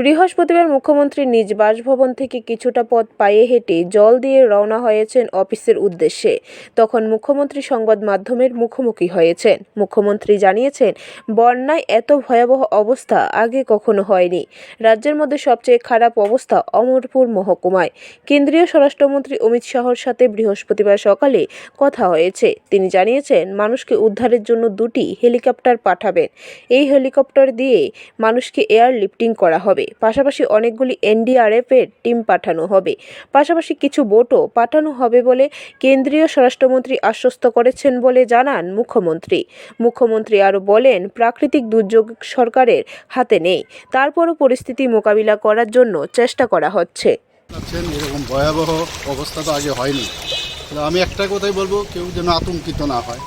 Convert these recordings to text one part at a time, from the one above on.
বৃহস্পতিবার মুখ্যমন্ত্রী নিজ বাসভবন থেকে কিছুটা পথ পায়ে হেঁটে জল দিয়ে রওনা হয়েছেন অফিসের উদ্দেশ্যে। তখন মুখ্যমন্ত্রী সংবাদ মাধ্যমের মুখোমুখি হয়েছেন। মুখ্যমন্ত্রী জানিয়েছেন, বন্যায় এত ভয়াবহ অবস্থা আগে কখনো হয়নি। রাজ্যের মধ্যে সবচেয়ে খারাপ অবস্থা অমরপুর মহকুমায়। কেন্দ্রীয় স্বরাষ্ট্রমন্ত্রী অমিত শাহর সাথে বৃহস্পতিবার সকালে কথা হয়েছে। তিনি জানিয়েছেন, মানুষকে উদ্ধারের জন্য দুটি হেলিকপ্টার পাঠাবেন। এই হেলিকপ্টার দিয়ে মানুষকে এয়ার লিফটিং করা হবে। পাশাপাশি অনেকগুলি এনডিআরএফ এর টিম পাঠানো হবে। পাশাপাশি কিছু বোটও পাঠানো হবে বলে কেন্দ্রীয় স্বরাষ্ট্রমন্ত্রী আশ্বস্ত করেছেন বলে জানান মুখ্যমন্ত্রী। মুখ্যমন্ত্রী আরও বলেন, প্রাকৃতিক দুর্যোগ সরকারের হাতে নেই। তারপরও পরিস্থিতি মোকাবিলা করার জন্য চেষ্টা করা হচ্ছে। এরকম ভয়াবহ অবস্থা তো আগে হয়নি। আমি একটা কথাই বলব, কেউ যেন আতঙ্কিত না হয়।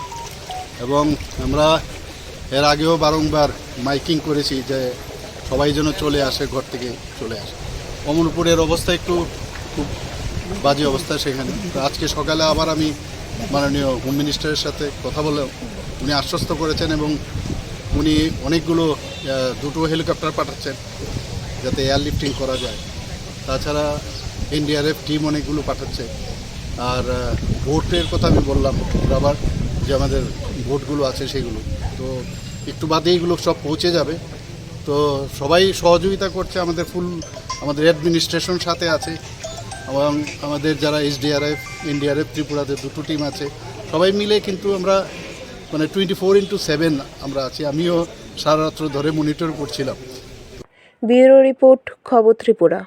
এবং আমরা এর আগেও বারংবার মাইকিং করেছি যে সবাই যেন চলে আসে, ঘর থেকে চলে আসে। অমরপুরের অবস্থা একটু খুব বাজে অবস্থা সেখানে। তো আজকে সকালে আবার আমি মাননীয় হোম মিনিস্টারের সাথে কথা বলে, উনি আশ্বস্ত করেছেন এবং উনি অনেকগুলো দুটো হেলিকপ্টার পাঠাচ্ছেন যাতে এয়ার লিফটিং করা যায়। তাছাড়া এনডিআরএফ টিম অনেকগুলো পাঠাচ্ছে। আর ভোটের কথা আমি বললাম আবার যে আমাদের ভোটগুলো আছে সেগুলো। তো একটু বাদে এইগুলো সব পৌঁছে যাবে। তো সবাই সহযোগিতা করছে, আমাদের ফুল আমাদের অ্যাডমিনিস্ট্রেশন সাথে আছে, এবং আমাদের যারা এইচডিআরএফ এনডিআরএফ ত্রিপুরাতে দুটো টিম আছে, সবাই মিলে কিন্তু আমরা মানে টোয়েন্টি ফোর ইন্টু সেভেন আমরা আছি, আমিও সারা রাত্র ধরে মনিটর করছিলাম। ব্যুরো রিপোর্ট, খবর ত্রিপুরা।